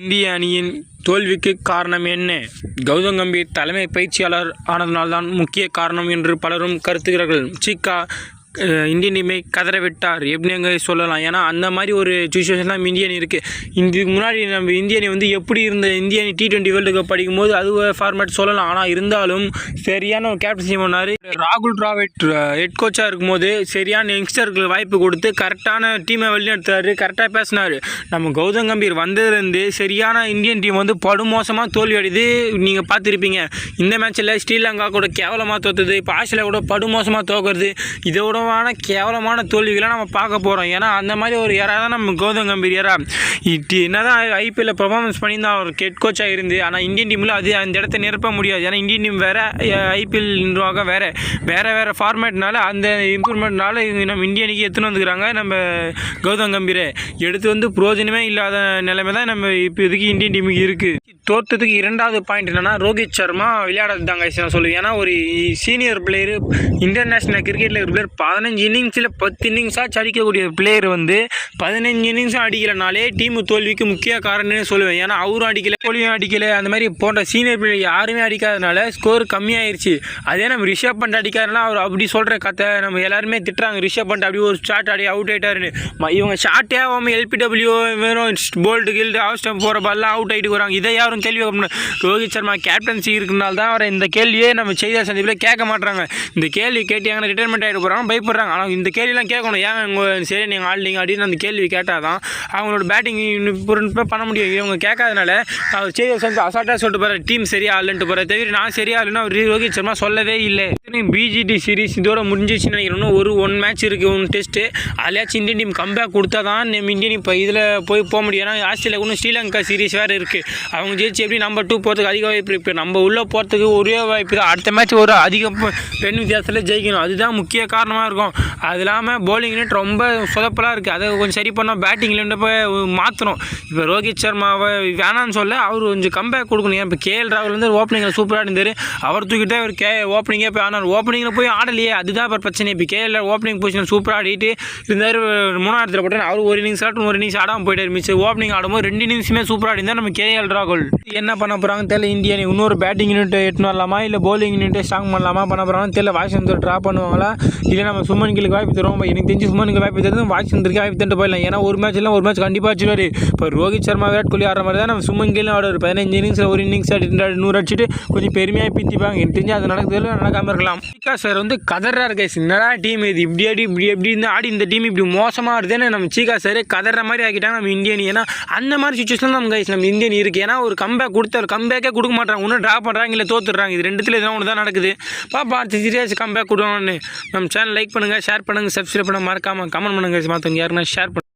இந்திய அணியின் தோல்விக்கு காரணம் என்ன? கௌதம் கம்பீர் தலைமை பயிற்சியாளர் ஆனதனால்தான் முக்கிய காரணம் என்று பலரும் கருத்துகிறார்கள் சிக்கா இந்தியன் டீமை கதற விட்டார் எப்படிங்க சொல்லலாம்? ஏன்னா அந்த மாதிரி ஒரு சுச்சுவேஷன் நம்ம இந்தியன் இருக்குது இதுக்கு முன்னாடி நம்ம இந்தியனை வந்து எப்படி இருந்த Indian T twenty world cup படிக்கும்போது அது ஃபார்மேட் சொல்லலாம். ஆனால் இருந்தாலும் சரியான ஒரு கேப்டன்சி பண்ணார். ராகுல் டிராவிட் ஹெட் கோச்சாக இருக்கும்போது சரியான யங்ஸ்டருக்கு வாய்ப்பு கொடுத்து கரெக்டான டீமை வழிநடத்தாரு கரெக்டாக பேசினார். நம்ம கௌதம் கம்பீர் வந்ததுலேருந்து சரியான இந்தியன் டீம் வந்து படுமோசமாக தோல்வி அடையுது. நீங்கள் பார்த்துருப்பீங்க. இந்த மேட்ச்சில் ஸ்ரீலங்கா கூட கேவலமாக தோத்துது. இப்போ ஆஸ்திரேலியா கூட படுமோசமாக தோக்குறது. இதோடவான கேவலமான தோல்விகளை நம்ம பார்க்க போகிறோம் ஏன்னா அந்த மாதிரி ஒரு யாரா தான் நம்ம கௌதம் கம்பீர் யாரா இட்டு என்ன தான் ஐபிஎல்ல பர்ஃபார்மன்ஸ் பண்ணியிருந்தா அவர் ஹெட் கோச்சாக இருந்து ஆனால் இந்தியன் டீமில் அது அந்த இடத்த நிரப்ப முடியாது. ஏன்னா இந்தியன் டீம் வேறு ஐபிஎல் நிர்வாகம் வேறு. வேறு வேறு ஃபார்மேட்னால அந்த இம்ப்ரூவ்மெண்ட்னால நம்ம இந்தியனுக்கு எடுத்துன்னு வந்துக்கிறாங்க நம்ம கௌதம் கம்பீரை. எடுத்து வந்து புரோஜனமே இல்லாத நிலைமை தான் நம்ம இப்போ இதுக்கு இந்தியன் டீமுக்கு இருக்குது தோற்றத்துக்கு இரண்டாவது பாயிண்ட் என்னென்னா ரோஹித் சர்மா விளையாடாது தாங்க நான் சொல்லுவேன். ஏன்னா ஒரு சீனியர் பிளேயர் இன்டர்நேஷ்னல் கிரிக்கெட்டில் ஒரு பிளேயர் பதினஞ்சு இன்னிங்ஸில் பத்து இன்னிங்ஸாக அடிக்கக்கூடிய பிளேயர் வந்து பதினஞ்சு இன்னிங்ஸும் அடிக்கலனாலே டீம் தோல்விக்கு முக்கிய காரணம்னு சொல்லுவேன். ஏன்னா அவரும் அடிக்கல கோலியும் அடிக்கல அந்த மாதிரி போன்ற சீனியர் பிளேயர் யாருமே அடிக்காதனால ஸ்கோர் கம்மியாயிருச்சு. அதே நம்ம ரிஷப் பண்ட் அடிக்காதனால அவர் அப்படி சொல்கிற கதை நம்ம எல்லாருமே திட்டுறாங்க. ரிஷப் பண்ட் அப்படி ஒரு ஷாட் அடி அவுட் ஆகிட்டாருன்னு இவங்க ஷார்ட்டே ஆகாமல் எல்பிடபிள்யூ வெறும் போல்டு கில்டு ஹவுஸ் ஸ்டம்ப் போகிற பால்லாம் அவுட் ஆகிட்டு வராங்க இதை யாரும் கேள்வி ரோஹித் சர்மா கேப்டன்சி இருக்கனால தான் அவரை இந்த கேள்வியே நம்ம செய்தியாளர் சந்திப்பில் கேட்க மாட்டுறாங்க இந்த கேள்வி கேட்டியாங்கன்னா ரிட்டைர்மெண்ட் ஆகிட்டு போகிறாங்க பயப்படுறாங்க. ஆனால் இந்த கேள்விலாம் கேட்கணும். ஏன் உங்கள் சரி நீங்கள் ஆடலிங்க அப்படின்னு அந்த கேள்வி கேட்டால் தான் அவங்களோட பேட்டிங் பண்ண முடியும். இவங்க கேட்காதனால அவர் சரி சேர்ந்து அசால்ட்டாக சொல்லிட்டு போகிற டீம் சரியா ஆடலன்ட்டு போகிற தவிர நான் சரியா இல்லைன்னு அவர் ரோஹித் சர்மா சொல்லவே இல்லை. பிஜிடி சீரிஸ் இதோட முடிஞ்சிச்சுன்னு நினைக்கிறோம் ஒரு ஒன் மேட்ச் இருக்குது ஒன் டெஸ்ட்டு அதுலேயாச்சும் இந்தியன் டீம் கம்பேக் கொடுத்தா தான் நம்ம இந்தியன் இப்போ இதில் போய் போக முடியும். ஏன்னா ஆஸ்திரேலியா இன்னும் ஸ்ரீலங்கா சீரிஸ் வேறு இருக்குது அவங்க ஜெயிச்சு எப்படி நம்பர் டூ போகிறதுக்கு அதிக வாய்ப்பு இருக்குது நம்ம உள்ளே போகிறதுக்கு ஒரே வாய்ப்பு தான். அடுத்த மேட்ச் ஒரு அதிக பெண் வித்தியாசத்தில் ஜெயிக்கணும். அதுதான் முக்கிய காரணமாக இருக்கும். அது இல்லாமல் போலிங் யூனிட் ரொம்ப சொதப்பலாக இருக்குது அதை கொஞ்சம் சரி பண்ணோம் பேட்டிங் யூனிட் போய் மாற்றணும் இப்போ ரோஹித் சர்மாவை வேணான்னு சொல்ல அவர் கொஞ்சம் கம்பேக் கொடுக்கணும். ஏன் இப்போ கேஎல் ராகுல் வந்து ஓப்பனிங்கில் சூப்பராக இருந்தார். அவர் தூக்கிட்டே அவர் கே ஓப்பனிங்கே போய் ஆனார் ஓப்பனிங்கில் போய் ஆடலையே. அதுதான் இப்போ பிரச்சனை. இப்போ கேஎல் ஓப்பனிங் பொசிஷன் சூப்பராக ஆடிட்டு இருந்தார். மூணாயிரத்தில் போட்டார் அவர் ஒரு இன்னிங்ஸ் ஆட்டும் ஒரு இன்னிங்ஸ் ஆடாமல் போயிட்டார். மிச்சம் ஓப்பனிங் ஆடும்போது ரெண்டு இன்னிங்ஸுமே சூப்பராக ஆடிந்தார் நம்ம கேஎல் ராகுல். என்ன பண்ண போகிறாங்க தெரியல. இந்தியா இன்னொரு பேட்டிங் யூனிட் எட்டுன்னு வரலாமா? இல்லை போலிங் யூனிட்டை ஸ்ட்ராங் பண்ணலாமா? பண்ண போகிறாங்கன்னு தெரியல. வாஷிங்டன் ட்ரா பண்ணுவாங்களா? இல்லை நம்ம சுமன்களுக்கு வாய்ப்பு தருவோம். எனக்கு தெரிஞ்சு சுமனுக்கு வாய்ப்பு தருது வாஷிங்டனுக்கு வாய்ப்பு தந்துட்டு போயிடலாம். ஏன்னா ஒரு மேட்ச் இல்லை ஒரு மேட்ச் கண்டிப்பாக வச்சுருவாரு. இப்போ ரோஹித் சர்மா விராட் கோலி ஆடுற மாதிரி தான் நம்ம சுமன் கிலும் ஆடுவார். பதினஞ்சு இன்னிங்ஸில் ஒரு இன்னிங்ஸ் அடி நூறு அடிச்சுட்டு கொஞ்சம் பெருமையாக பித்திப்பாங்க எனக்கு தெரிஞ்சு அது நடக்குது நடக்காமல் இருக்கலாம். சீக்கா சார் வந்து கதறாரு இருக்க என்னடா டீம் இது? இப்படி ஆடி இப்படி எப்படி இருந்தால் ஆடி இந்த டீம் இப்படி மோசமாக ஆடுதுன்னு நம்ம சீக்கா சார் கதற மாதிரி ஆக்கிட்டாங்க நம்ம இந்தியன் ஏன்னா அந்த மாதிரி சுச்சுவேஷன் நம்ம கைஸ் நம்ம இந்தியன் இருக்குது ஏன்னா ஒரு கம்பேக் கொடுத்தாரு. கம்பேக்கே கொடுக்க மாட்டாங்க. ஒன்றும் ட்ரா பண்ணுறாங்க இல்லை தோத்துடுறாங்க. இது ரெண்டுத்தில் எதாவது ஒன்று தான் நடக்குது. பாப்பா அடுத்த சீரியஸ் கம்பேக் கொடுக்கணும்னு. நம்ம சேனல் லைக் பண்ணுங்கள் ஷேர் பண்ணுங்கள் சப்ஸ்கிரைப் பண்ண மறக்காமல் கமெண்ட் பண்ணுங்கள் மற்றவங்க யாருன்னா ஷேர் பண்ணுங்கள்